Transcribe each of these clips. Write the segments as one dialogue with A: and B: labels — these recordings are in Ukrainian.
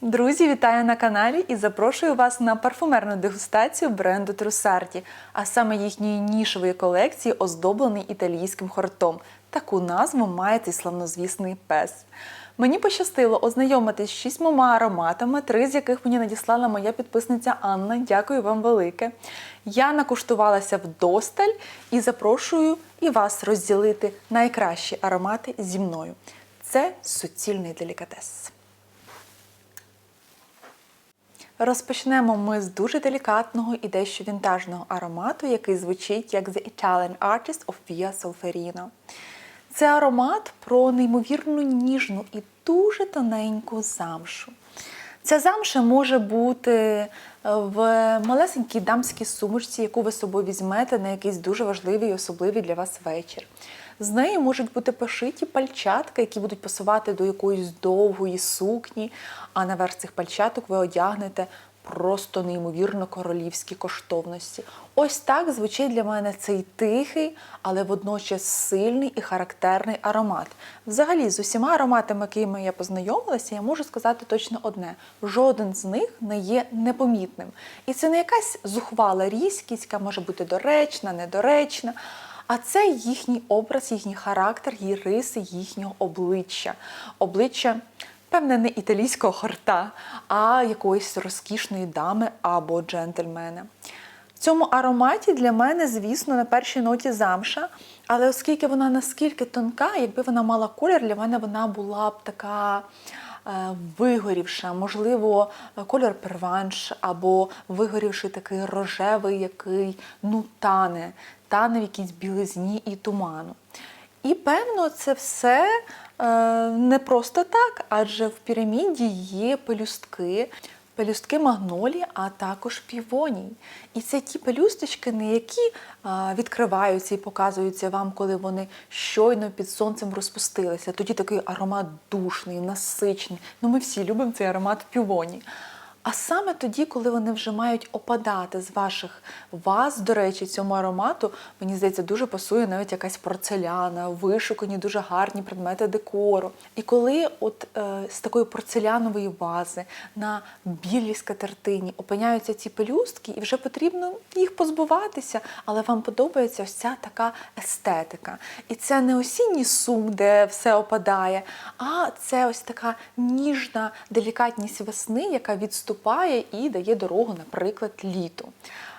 A: Друзі, вітаю на каналі і запрошую вас на парфумерну дегустацію бренду Трусарді, а саме їхньої нішової колекції, оздоблений італійським хортом. Таку назву має цей славнозвісний пес. Мені пощастило ознайомитись з шістьмома ароматами, три з яких мені надіслала моя підписниця Анна. Дякую вам велике. Я накуштувалася вдосталь і запрошую і вас розділити найкращі аромати зі мною. Це суцільний делікатес. Розпочнемо ми з дуже делікатного і дещо вінтажного аромату, який звучить як The Italian Artist of Via Solferino. Це аромат про неймовірну ніжну і дуже тоненьку замшу. Ця замша може бути е, в малесенькій дамській сумочці, яку ви з собою візьмете на якийсь дуже важливий і особливий для вас вечір. З нею можуть бути пошиті пальчатка, які будуть пасувати до якоїсь довгої сукні, а наверх цих пальчаток ви одягнете просто неймовірно королівські коштовності. Ось так звучить для мене цей тихий, але водночас сильний і характерний аромат. Взагалі, з усіма ароматами, якими я познайомилася, я можу сказати точно одне: жоден з них не є непомітним. І це не якась зухвала різкість, яка може бути доречна, недоречна. А це їхній образ, їхній характер, її риси, їхнього обличчя. Обличчя, певне, не італійського хорта, а якоїсь розкішної дами або джентльмена. В цьому ароматі для мене, звісно, на першій ноті замша, але оскільки вона наскільки тонка, якби вона мала колір, для мене вона була б така. Е, Вигорівша, можливо, кольор перванш, або вигорівший такий рожевий, який ну тане, тане в якійсь білизні і туману. І певно, це все е, не просто так, адже в піраміді є пелюстки, пелюстки магнолії, а також півоній. І це ті пелюсточки, не які відкриваються і показуються вам, коли вони щойно під сонцем розпустилися. Тоді такий аромат душний, насичний. Ну, ми всі любимо цей аромат півоній. А саме тоді, коли вони вже мають опадати з ваших ваз, до речі, цьому аромату, мені здається, дуже пасує навіть якась порцеляна, вишукані, дуже гарні предмети декору. І коли от е, з такої порцелянової вази на білій скатертині опиняються ці пелюстки, і вже потрібно їх позбуватися, але вам подобається ось ця така естетика. І це не осінній сум, де все опадає, а це ось така ніжна делікатність весни, яка відступає і дає дорогу, наприклад, літу.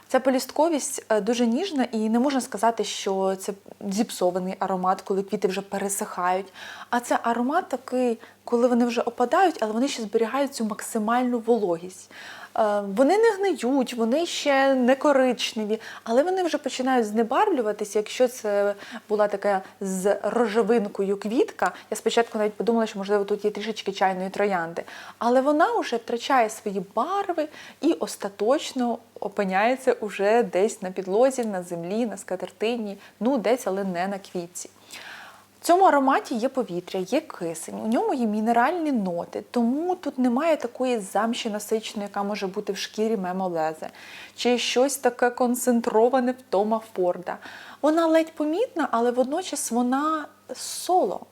A: Ця полістковість е, дуже ніжна, і не можна сказати, що це зіпсований аромат, коли квіти вже пересихають. А це аромат такий, коли вони вже опадають, але вони ще зберігають цю максимальну вологість. Е, Вони не гниють, вони ще не коричневі, але вони вже починають знебарвлюватися. Якщо це була така з рожевинкою квітка, я спочатку навіть подумала, що можливо тут є трішечки чайної троянди, але вона вже втрачає свої барви і остаточно опиняється уже десь на підлозі, на землі, на скатертині, ну десь, але не на квітці. В цьому ароматі є повітря, є кисень, у ньому є мінеральні ноти, тому тут немає такої замші насиченої, яка може бути в шкірі мемолезе, чи щось таке концентроване в Тома Форда. Вона ледь помітна, але водночас вона соло.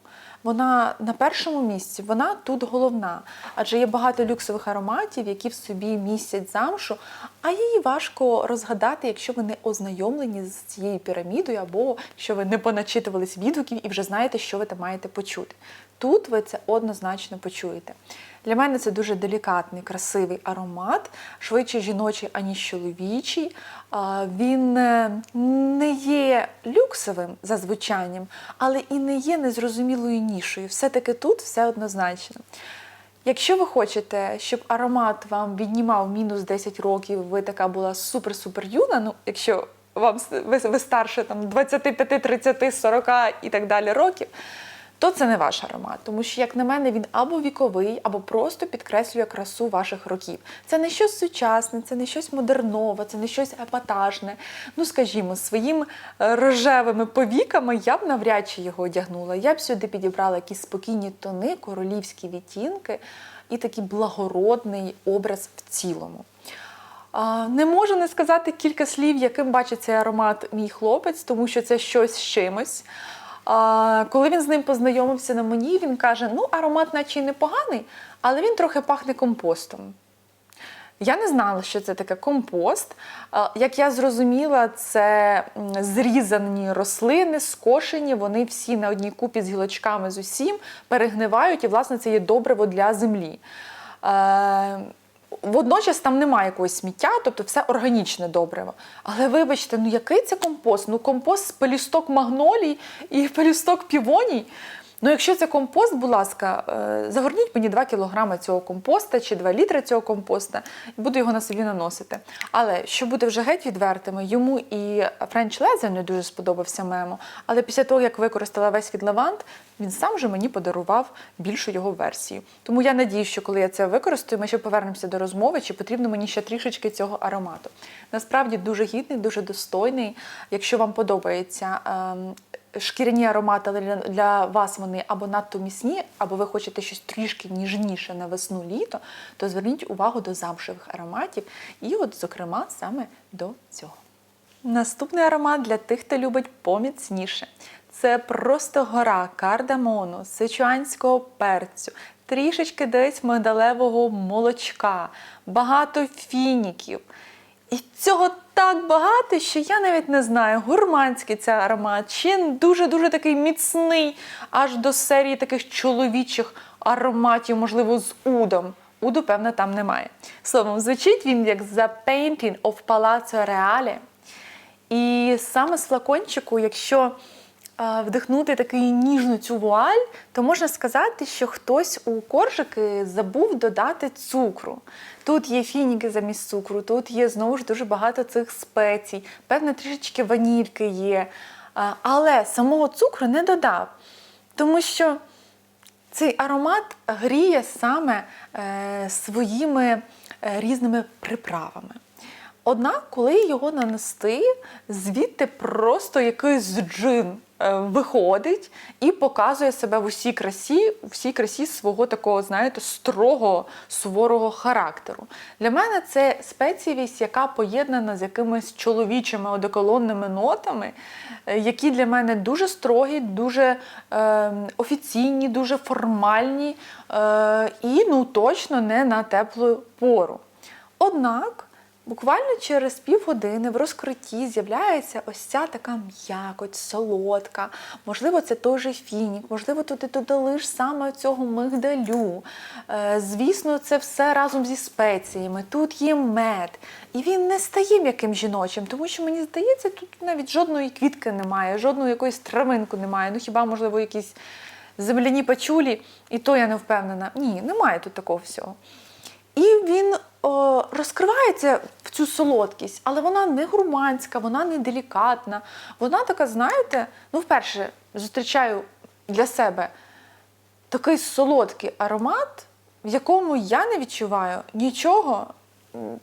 A: Вона на першому місці, вона тут головна, адже є багато люксових ароматів, які в собі містять замшу, а її важко розгадати, якщо ви не ознайомлені з цією пірамідою, або якщо ви не поначитувались відгуків і вже знаєте, що ви там маєте почути. Тут ви це однозначно почуєте. Для мене це дуже делікатний, красивий аромат, швидше жіночий, аніж чоловічий. Він е, не є люксовим за звучанням, але і не є незрозумілою нішою. Все-таки тут все однозначно. Якщо ви хочете, щоб аромат вам віднімав мінус 10 років, ви така була супер-супер юна, ну якщо вам ви, ви старше там 25, 30, 40 і так далі років, то це не ваш аромат, тому що, як на мене, він або віковий, або просто підкреслює красу ваших років. Це не щось сучасне, це не щось модернове, це не щось епатажне. Ну, скажімо, своїм е, рожевими повіками я б навряд чи його одягнула. Я б сюди підібрала якісь спокійні тони, королівські відтінки і такий благородний образ в цілому. Не можу не сказати кілька слів, яким бачить цей аромат мій хлопець, тому що це щось з чимось. А, Коли він з ним познайомився на мені, він каже: ну, аромат наче й непоганий, але він трохи пахне компостом. Я не знала, що це таке компост. Е, Як я зрозуміла, це зрізані рослини, скошені, вони всі на одній купі з гілочками з усім перегнивають, і, власне, це є добриво для землі. Водночас там немає якогось сміття, тобто все органічне добриво. Але вибачте, ну який це компост? Ну компост з пелюсток магнолій і пелюсток півоній. Ну, якщо це компост, будь ласка, е, загорніть мені 2 кілограми цього компоста чи 2 літри цього компоста, і буду його на собі наносити. Але що буде вже геть відвертими, йому і Френч Лезер не дуже сподобався мему. Але після того, як використала весь від лавант, він сам же мені подарував більшу його версію. Тому я надію, що коли я це використаю, ми ще повернемося до розмови, чи потрібно мені ще трішечки цього аромату. Насправді дуже гідний, дуже достойний. Якщо вам подобається. Шкіряні аромати, але для, вас вони або надто міцні, або ви хочете щось трішки ніжніше на весну літо, то зверніть увагу до замшевих ароматів, і, от, зокрема, саме до цього. Наступний аромат для тих, хто любить поміцніше. Це просто гора кардамону, сичуанського перцю, трішечки десь мигдалевого молочка, багато фініків. І цього так багато, що я навіть не знаю, гурманський це аромат, чи дуже-дуже такий міцний, аж до серії таких чоловічих ароматів, можливо, з удом. Уду, певно, там немає. Словом, звучить він як The Painting of Palazzo Reale. І саме з флакончику, якщо вдихнути такий ніжну цю вуаль, то можна сказати, що хтось у коржики забув додати цукру. Тут є фініки замість цукру, тут є знову ж дуже багато цих спецій, певне трішечки ванільки є. Е, Але самого цукру не додав, тому що цей аромат гріє саме е, своїми е, різними приправами. Однак, коли його нанести, звідти просто якийсь джин е, виходить і показує себе в усій красі, в всій красі свого такого, знаєте, строго суворого характеру. Для мене це спецієвість, яка поєднана з якимись чоловічими одеколонними нотами, е, які для мене дуже строгі, дуже е, офіційні, дуже формальні е, і ну точно не на теплу пору. Однак. Буквально через півгодини в розкритті з'являється ось ця така м'якоть, солодка. Можливо, це той же фінік, можливо, туди додали ж саме цього мигдалю. Е, звісно, це все разом зі спеціями. Тут є мед. І він не стає м'яким жіночим, тому що мені здається, тут навіть жодної квітки немає, жодної якоїсь травинку немає. Ну хіба, можливо, якісь земляні пачулі, і то я не впевнена. Ні, немає тут такого всього. І він о, розкривається в цю солодкість, але вона не гурманська, вона не делікатна. Вона така, знаєте, ну, вперше зустрічаю для себе такий солодкий аромат, в якому я не відчуваю нічого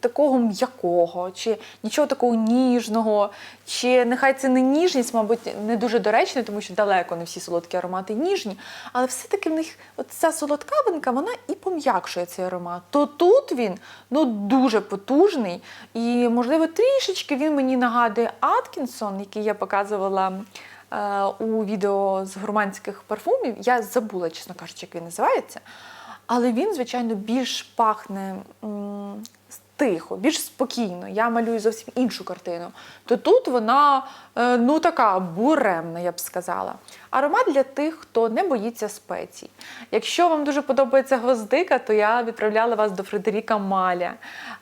A: такого м'якого, чи нічого такого ніжного, чи нехай це не ніжність, мабуть, не дуже доречне, тому що далеко не всі солодкі аромати ніжні, але все-таки в них ця солодкавинка, вона і пом'якшує цей аромат. То тут він ну, дуже потужний, і, можливо, трішечки він мені нагадує Аткінсон, який я показувала е, у відео з гурманських парфумів. Я забула, чесно кажучи, як він називається. Але він, звичайно, більш пахне тихо, більш спокійно. Я малюю зовсім іншу картину. То тут вона ну така буремна, я б сказала. Аромат для тих, хто не боїться спецій. Якщо вам дуже подобається гвоздика, то я відправляла вас до Фредеріка Маля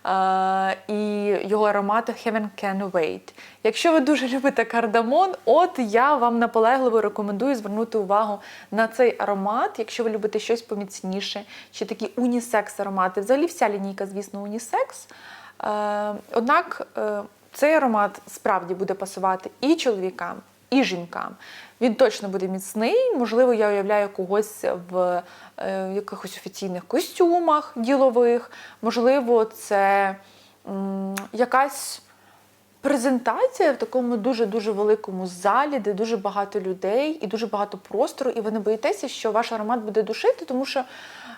A: е, і його аромату Heaven Can Wait. Якщо ви дуже любите кардамон, от я вам наполегливо рекомендую звернути увагу на цей аромат, якщо ви любите щось поміцніше, чи такі унісекс аромати. Взагалі вся лінійка, звісно, унісекс. Е, однак е, цей аромат справді буде пасувати і чоловікам, і жінкам. Він точно буде міцний. Можливо, я уявляю когось в е, якихось офіційних костюмах ділових. Можливо, це якась презентація в такому дуже-дуже великому залі, де дуже багато людей і дуже багато простору, і ви не боїтеся, що ваш аромат буде душити, тому що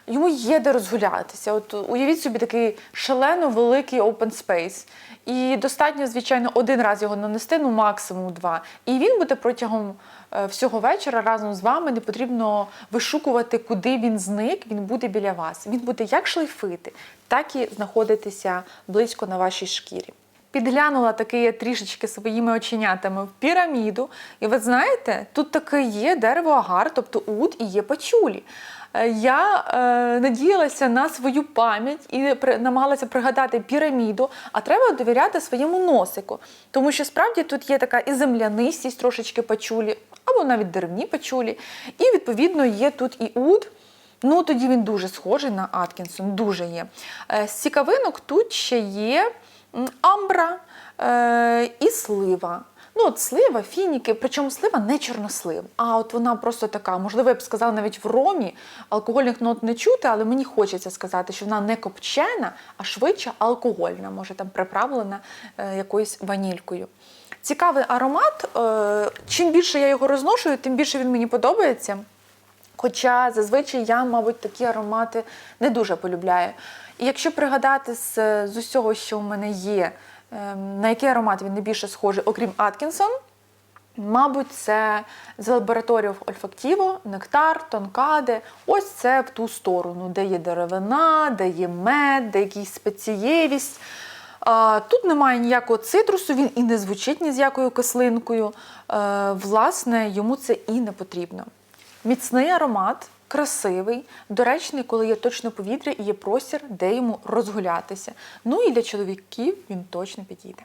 A: йому є де розгулятися. От уявіть собі такий шалено великий open space. І достатньо, звичайно, один раз його нанести, ну максимум два. І він буде протягом е, всього вечора разом з вами. Не потрібно вишукувати, куди він зник. Він буде біля вас. Він буде як шлейфити, так і знаходитися близько на вашій шкірі. Підглянула таки трішечки своїми оченятами в піраміду. І ви знаєте, тут таке є дерево агар, тобто ут і є пачулі. Е, Я е, надіялася на свою пам'ять і при, намагалася пригадати піраміду, а треба довіряти своєму носику. Тому що справді тут є така і землянистість, трошечки пачулі, або навіть деревні пачулі. І відповідно є тут і ут. Ну, тоді він дуже схожий на Аткінсон, дуже є. Е, З цікавинок тут ще є амбра е, і слива. Ну, от слива, фініки, причому слива не чорнослив, а от вона просто така, можливо, я б сказала, навіть в ромі алкогольних нот не чути, але мені хочеться сказати, що вона не копчена, а швидше алкогольна, може там приправлена е, якоюсь ванількою. Цікавий аромат. Е, чим більше я його розношую, тим більше він мені подобається. Хоча зазвичай я, мабуть, такі аромати не дуже полюбляю. Якщо пригадати з, з усього, що в мене є, ем, на який аромат він найбільше схожий, окрім Аткінсон, мабуть, це з лабораторів Ольфактіво, Нектар, Тонкаде. Ось це в ту сторону, де є деревина, де є мед, де якась спецієвість. Тут немає ніякого цитрусу, він і не звучить ні з якою кислинкою. Е, Власне, йому це і не потрібно. Міцний аромат, красивий, доречний, коли є точне повітря і є простір, де йому розгулятися. Ну і для чоловіків він точно підійде.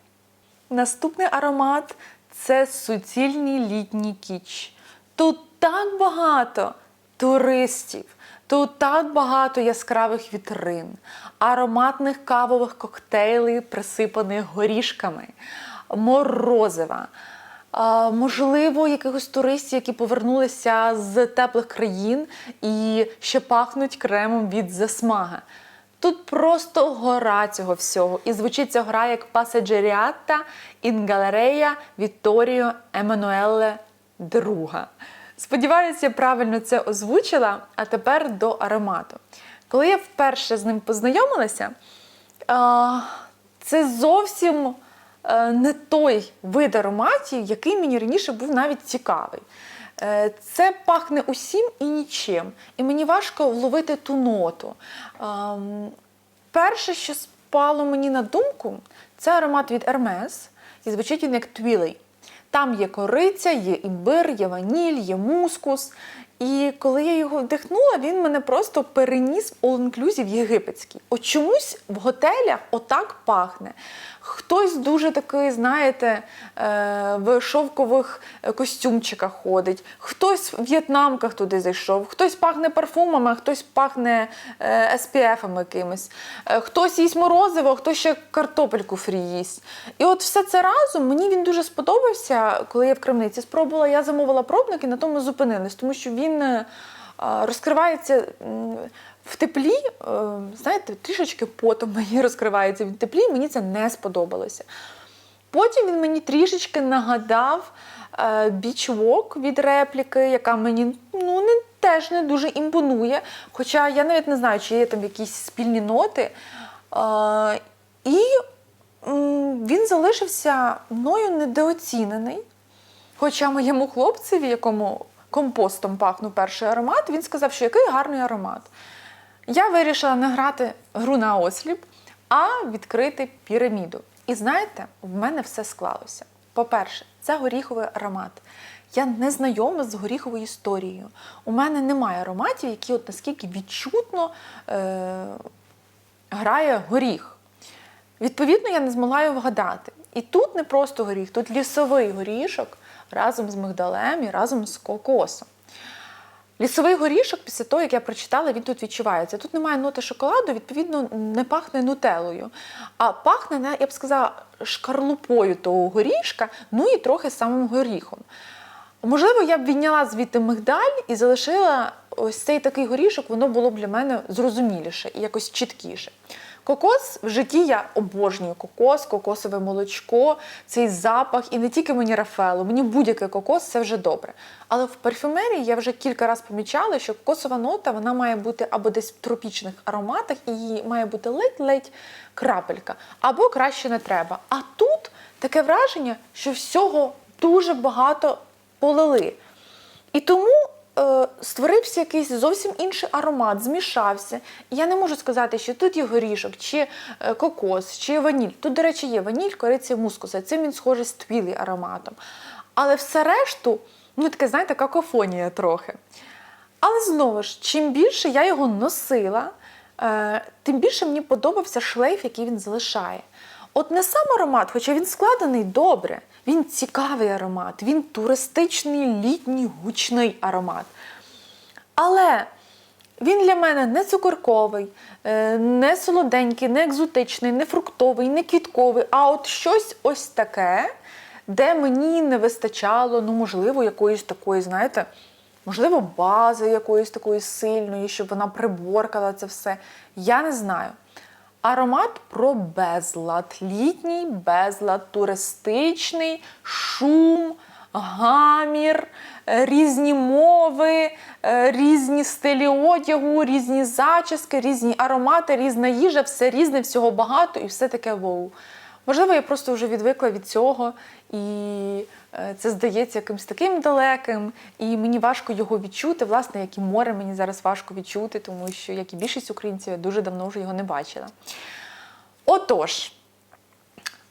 A: Наступний аромат це суцільний літній кіч. Тут так багато туристів, тут так багато яскравих вітрин, ароматних кавових коктейлів, присипаних горішками, морозива. Можливо, якихось туристів, які повернулися з теплих країн і ще пахнуть кремом від засмага. Тут просто гора цього всього. І звучить ця гра як in Galleria Vittorio Emanuele II. Сподіваюся, я правильно це озвучила, а тепер до аромату. Коли я вперше з ним познайомилася, це зовсім не той вид ароматів, який мені раніше був навіть цікавий. Е, Це пахне усім і нічим. І мені важко вловити ту ноту. Ем, Перше, що спало мені на думку, це аромат від Hermes. І звучить він як твілей. Там є кориця, є імбир, є ваніль, є мускус. І коли я його вдихнула, він мене просто переніс в all-inclusive єгипетський. От чомусь в готелях отак пахне. Хтось дуже такий, знаєте, е, в шовкових костюмчиках ходить, хтось в в'єтнамках туди зайшов, хтось пахне парфумами, хтось пахне е, SPF-ами якимось, Е, хтось їсть морозиво, хтось ще картопельку фрі їсть. І от все це разом мені він дуже сподобався, коли я в крамниці спробувала. Я замовила пробник і на тому зупинилась, тому що він е, а, розкривається в теплі, е, знаєте, трішечки потом мені розкривається в теплі, мені це не сподобалося. Потім він мені трішечки нагадав е, Walk від репліки, яка мені ну, не, теж не дуже імпонує. Хоча я навіть не знаю, чи є там якісь спільні ноти. Е, і він залишився мною недооцінений. Хоча моєму хлопцеві, якому компостом пахнув перший аромат, він сказав, що який гарний аромат. Я вирішила не грати гру на осліп, а відкрити піраміду. І знаєте, в мене все склалося. По-перше, це горіховий аромат. Я не знайома з горіховою історією. У мене немає ароматів, які от наскільки відчутно е- грає горіх. Відповідно, я не змогла його вгадати. І тут не просто горіх, тут лісовий горішок разом з мигдалем і разом з кокосом. Лісовий горішок, після того, як я прочитала, він тут відчувається. Тут немає ноти шоколаду, відповідно, не пахне нутелою, а пахне, я б сказала, шкарлупою того горішка, ну і трохи самим горіхом. Можливо, я б відняла звідти мигдаль і залишила ось цей такий горішок, воно було б для мене зрозуміліше і якось чіткіше. Кокос в житті я обожнюю кокос, кокосове молочко, цей запах, і не тільки мені Рафаело, мені будь-який кокос це вже добре. Але в парфюмерії я вже кілька разів помічала, що кокосова нота вона має бути або десь в тропічних ароматах, і її має бути ледь-ледь крапелька, або краще не треба. А тут таке враження, що всього дуже багато полили. І тому е, створився якийсь зовсім інший аромат, змішався. Я не можу сказати, що тут є горішок, чи е, кокос, чи ваніль. Тут, до речі, є ваніль, кориця, мускуса. Цим він схожий з твілі ароматом. Але все решту, ну таке, знаєте, какофонія трохи. Але знову ж, чим більше я його носила, е, тим більше мені подобався шлейф, який він залишає. От не сам аромат, хоча він складений добре, він цікавий аромат, він туристичний, літній, гучний аромат. Але він для мене не цукорковий, е, не солоденький, не екзотичний, не фруктовий, не квітковий, а от щось ось таке, де мені не вистачало, ну, можливо, якоїсь такої, знаєте, можливо, бази якоїсь такої сильної, щоб вона приборкала це все. Я не знаю. Аромат про безлад, літній безлад, туристичний, шум, гамір, різні мови, е, різні стилі одягу, різні зачіски, різні аромати, різна їжа, все різне, всього багато і все таке воу. Можливо, я просто вже відвикла від цього, і це здається якимось таким далеким, і мені важко його відчути. Власне, як і море, мені зараз важко відчути, тому що, як і більшість українців, я дуже давно вже його не бачила. Отож,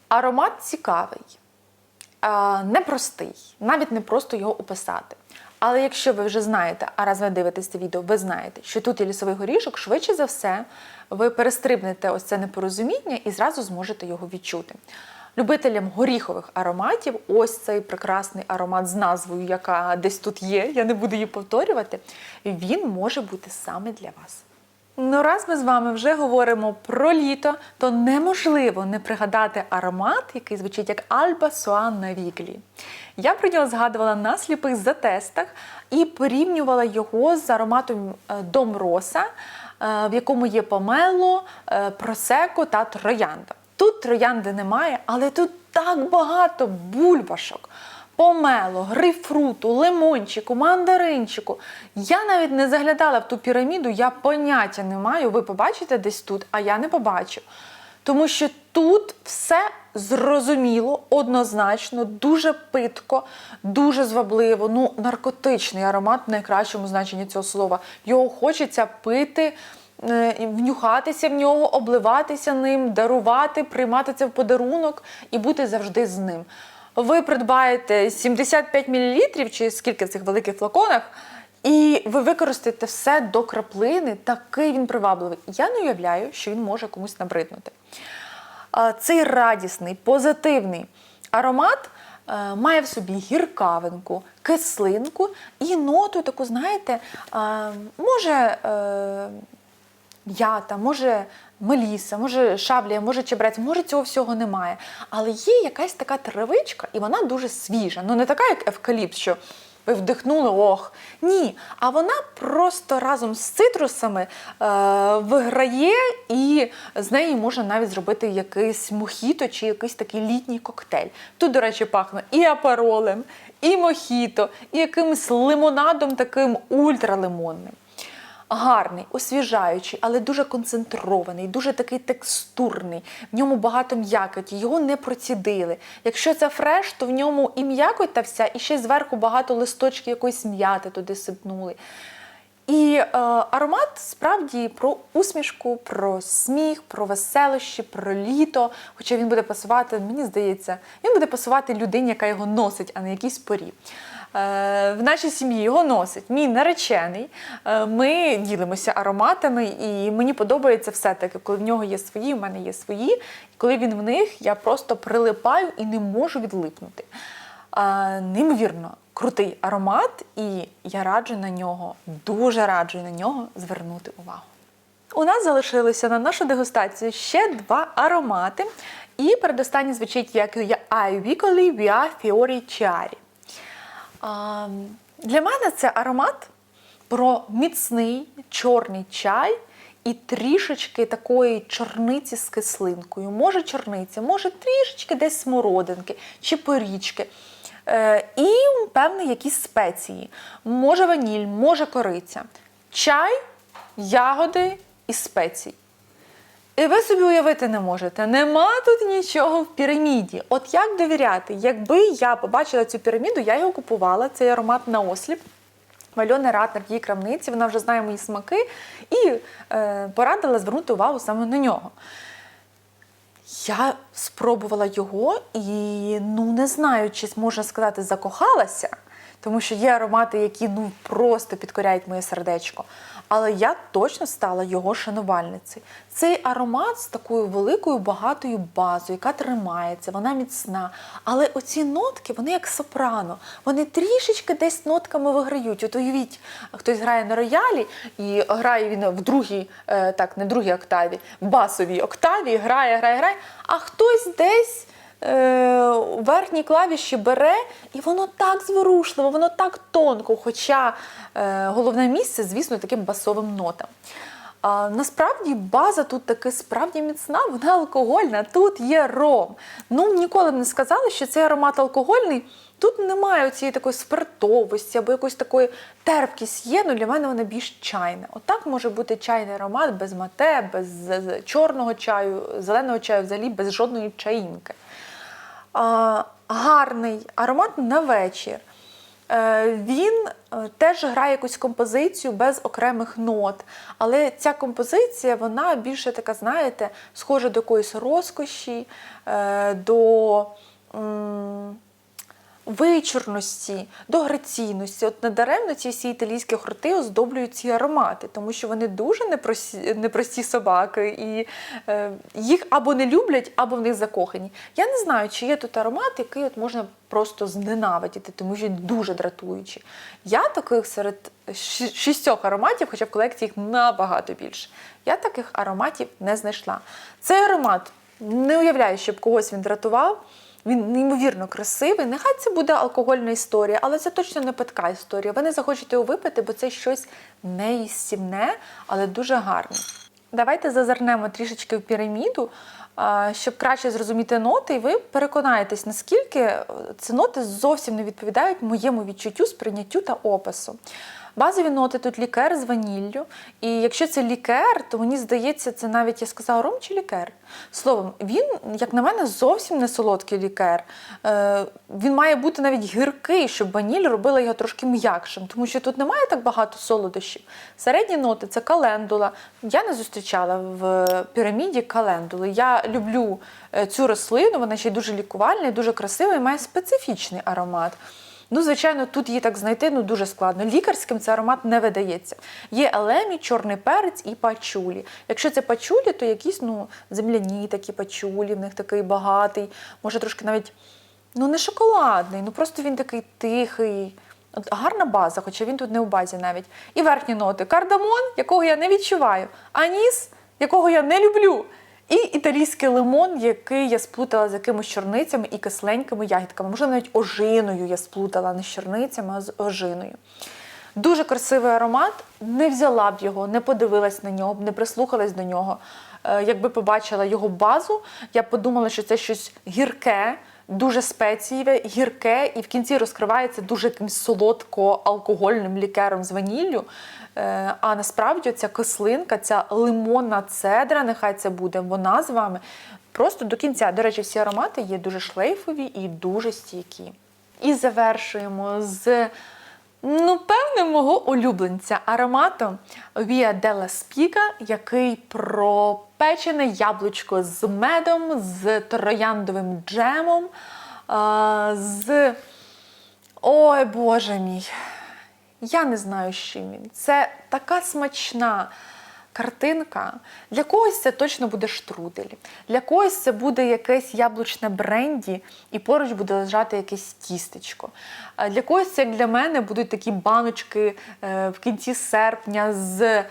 A: аромат цікавий, непростий, навіть не просто його описати. Але якщо ви вже знаєте, а раз ви дивитесь це відео, ви знаєте, що тут є лісовий горішок, швидше за все, ви перестрибнете ось це непорозуміння і зразу зможете його відчути. Любителям горіхових ароматів, ось цей прекрасний аромат з назвою, яка десь тут є, я не буду її повторювати, він може бути саме для вас. Ну, раз ми з вами вже говоримо про літо, то неможливо не пригадати аромат, який звучить як Альба Суан на віглі. Я про нього згадувала на сліпих затестах і порівнювала його з ароматом е, Дом Роса, е, в якому є помело, е, просеко та троянда. Тут троянди немає, але тут так багато бульбашок помело, грейпфруту, лимончику, мандаринчику. Я навіть не заглядала в ту піраміду, я поняття не маю. Ви побачите десь тут, а я не побачу. Тому що тут все зрозуміло, однозначно, дуже питко, дуже звабливо, ну, наркотичний аромат в найкращому значенні цього слова. Його хочеться пити. Е, Внюхатися в нього, обливатися ним, дарувати, приймати це в подарунок і бути завжди з ним ви придбаєте 75 мл, чи скільки в цих великих флаконах, і ви використаєте все до краплини, такий він привабливий. Я не уявляю, що він може комусь набриднути. Цей радісний, позитивний аромат е, має в собі гіркавинку, кислинку і ноту таку, знаєте, е, може. Е, Ята, може меліса, може шаблія, може чебрець, може цього всього немає. Але є якась така травичка, і вона дуже свіжа. Ну не така, як евкаліпт, що ви вдихнули ох. Ні. А вона просто разом з цитрусами е, виграє, і з неї можна навіть зробити якийсь мохіто чи якийсь такий літній коктейль. Тут, до речі, пахне і апаролем, і мохіто, і якимось лимонадом таким ультралимонним гарний, освіжаючий, але дуже концентрований, дуже такий текстурний. В ньому багато м'якоті, його не процідили. Якщо це фреш, то в ньому і м'якоть та вся, і ще зверху багато листочків якоїсь м'яти туди сипнули. І е, аромат справді про усмішку, про сміх, про веселощі, про літо. Хоча він буде пасувати, мені здається, він буде пасувати людині, яка його носить, а не якійсь порі. Е, в нашій сім'ї його носить мій наречений. Е, Ми ділимося ароматами, і мені подобається все-таки, коли в нього є свої, в мене є свої. І коли він в них, я просто прилипаю і не можу відлипнути. Е, Неймовірно, крутий аромат, і я раджу на нього, дуже раджу на нього звернути увагу. У нас залишилося на нашу дегустацію ще два аромати. І передостанній звучить як I Vicoli Via Fiori Chiari. Для мене це аромат про міцний чорний чай і трішечки такої чорниці з кислинкою. Може чорниця, може трішечки десь смородинки чи порічки. Е, і, певно, якісь спеції. Може ваніль, може кориця. Чай, ягоди і спеції. І ви собі уявити не можете, нема тут нічого в піраміді. От як довіряти? Якби я побачила цю піраміду, я його купувала, цей аромат на осліп. Альони Ратнер в її крамниці, вона вже знає мої смаки і е, порадила звернути увагу саме на нього. Я спробувала його і ну не знаю, чи можна сказати, закохалася, тому що є аромати, які ну просто підкоряють моє сердечко. Але я точно стала його шанувальницею. Цей аромат з такою великою багатою базою, яка тримається, вона міцна. Але оці нотки, вони як сопрано, вони трішечки десь нотками виграють. От уявіть, хтось грає на роялі і грає він в другій, е, так, не другій октаві, басовій октаві, грає, грає, грає, а хтось десь. Е, у верхній клавіші бере, і воно так зворушливо, воно так тонко. Хоча е, головне місце, звісно, таким басовим нотам. А, насправді база тут таки справді міцна, вона алкогольна. Тут є ром. Ну ніколи не сказали, що цей аромат алкогольний. Тут немає цієї такої спиртовості або якоїсь такої терпкість є, ну для мене вона більш чайна. Отак може бути чайний аромат без мате, без чорного чаю, зеленого чаю, взагалі без жодної чаїнки. А, гарний аромат на вечір. Е, Він е, теж грає якусь композицію без окремих нот. Але ця композиція, вона більше така, знаєте, схожа до якоїсь розкоші, е, до м, вичурності, до граційності. От надаремно ці всі італійські хорти оздоблюють ці аромати, тому що вони дуже непрості, непрості собаки, і е, їх або не люблять, або в них закохані. Я не знаю, чи є тут аромат, який от можна просто зненавидіти, тому що дуже дратуючий. Я таких серед шістьох ароматів, хоча в колекції їх набагато більше, я таких ароматів не знайшла. Цей аромат не уявляю, щоб когось він дратував. Він неймовірно красивий. Нехай це буде алкогольна історія, але це точно не питка історія. Ви не захочете його випити, бо це щось неїстівне, але дуже гарне. Давайте зазирнемо трішечки в піраміду, щоб краще зрозуміти ноти, і ви переконаєтесь, наскільки е, ці ноти зовсім не відповідають моєму відчуттю, сприйняттю та опису. Базові ноти тут лікер з ваніллю. І якщо це лікер, то мені здається, це навіть я сказала ром чи лікер. Словом, він, як на мене, зовсім не солодкий лікер. Е, він має бути навіть гіркий, щоб ваніль робила його трошки м'якшим, тому що тут немає так багато солодощів. Середні ноти це календула. Я не зустрічала в піраміді календули. Я люблю е, цю рослину, вона ще й дуже лікувальна, і дуже красива і має специфічний аромат. Ну, звичайно, тут її так знайти ну, дуже складно. Лікарським цей аромат не видається. Є елемі, чорний перець і пачулі. Якщо це пачулі, то якісь ну, земляні такі пачулі, в них такий багатий, може трошки навіть ну, не шоколадний, ну просто він такий тихий. От Гарна база, хоча він тут не у базі навіть. І верхні ноти. Кардамон, якого я не відчуваю, аніс, якого я не люблю. І італійський лимон, який я сплутала з якимись чорницями і кисленькими ягідками. Можливо, навіть ожиною я сплутала не з чорницями, а з ожиною. Дуже красивий аромат. Не взяла б його, не подивилась на нього, не прислухалась до нього. Е, Якби побачила його базу, я б подумала, що це щось гірке, дуже спецієве, гірке, і в кінці розкривається дуже якимсь солодко-алкогольним лікером з ваніллю. Е, А насправді ця кислинка, ця лимонна цедра, нехай це буде вона з вами. Просто до кінця. До речі, всі аромати є дуже шлейфові і дуже стійкі. І завершуємо з ну, певне, мого улюбленця аромату Via della Spica, який про печене яблучко з медом, з трояндовим джемом, з. Ой, Боже мій! Я не знаю, з чим він. Це така смачна картинка. Для когось це точно буде штрудель, для когось це буде якесь яблучне бренді, і поруч буде лежати якесь тістечко. Для когось, як для мене, будуть такі баночки е, в кінці серпня з е,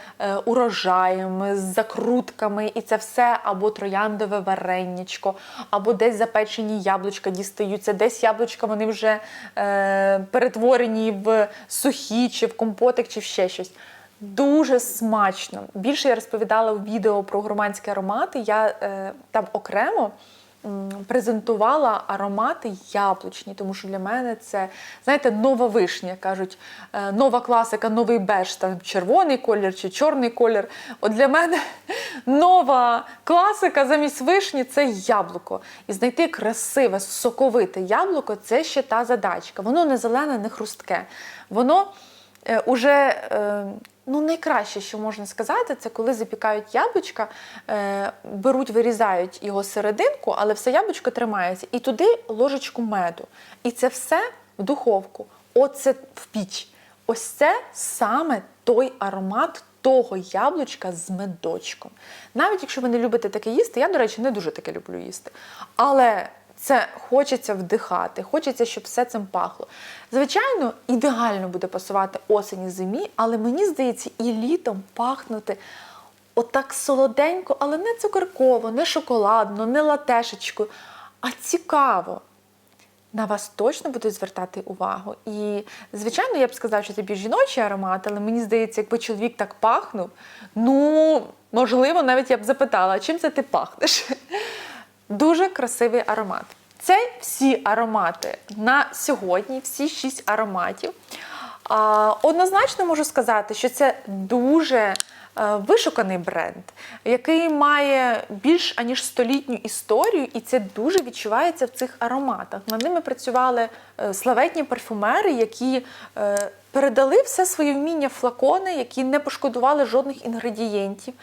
A: урожаями, з закрутками, і це все або трояндове вареннячко, або десь запечені яблучка дістаються, десь яблучка вони вже е, перетворені в сухі, чи в компотик, чи в ще щось. Дуже смачно. Більше я розповідала в відео про гурманські аромати. Я е, там окремо презентувала аромати яблучні, тому що для мене це, знаєте, нова вишня. Кажуть, е, нова класика, новий беж, там червоний колір чи чорний колір. От для мене нова класика замість вишні це яблуко. І знайти красиве, соковите яблуко це ще та задачка. Воно не зелене, не хрустке. Воно е, уже е, ну, найкраще, що можна сказати, це коли запікають яблучка, е, беруть, вирізають його серединку, але все яблучко тримається, і туди ложечку меду. І це все в духовку. Оце в піч. Ось це саме той аромат того яблучка з медочком. Навіть якщо ви не любите таке їсти, я, до речі, не дуже таке люблю їсти. Але це хочеться вдихати, хочеться, щоб все цим пахло. Звичайно, ідеально буде пасувати осені зимі, але мені здається, і літом пахнути отак солоденько, але не цукерково, не шоколадно, не латешечкою, а цікаво на вас точно будуть звертати увагу. І, звичайно, я б сказала, що це більш жіночий аромат, але мені здається, якби чоловік так пахнув, ну, можливо, навіть я б запитала, чим це ти пахнеш? Дуже красивий аромат. Це всі аромати на сьогодні, всі шість ароматів. Однозначно можу сказати, що це дуже вишуканий бренд, який має більш аніж столітню історію, і це дуже відчувається в цих ароматах. Над ними працювали е, славетні парфюмери, які е, передали все своє вміння флакони, які не пошкодували жодних інгредієнтів,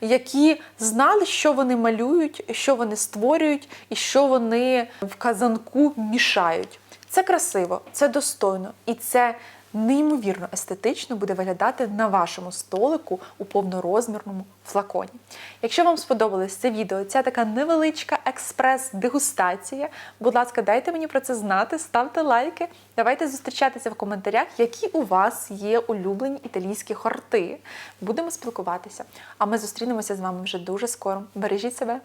A: які знали, що вони малюють, що вони створюють і що вони в казанку мішають. Це красиво, це достойно і це неймовірно естетично буде виглядати на вашому столику у повнорозмірному флаконі. Якщо вам сподобалось це відео, ця така невеличка експрес-дегустація, будь ласка, дайте мені про це знати, ставте лайки. Давайте зустрічатися в коментарях, які у вас є улюблені італійські хорти. Будемо спілкуватися. А ми зустрінемося з вами вже дуже скоро. Бережіть себе!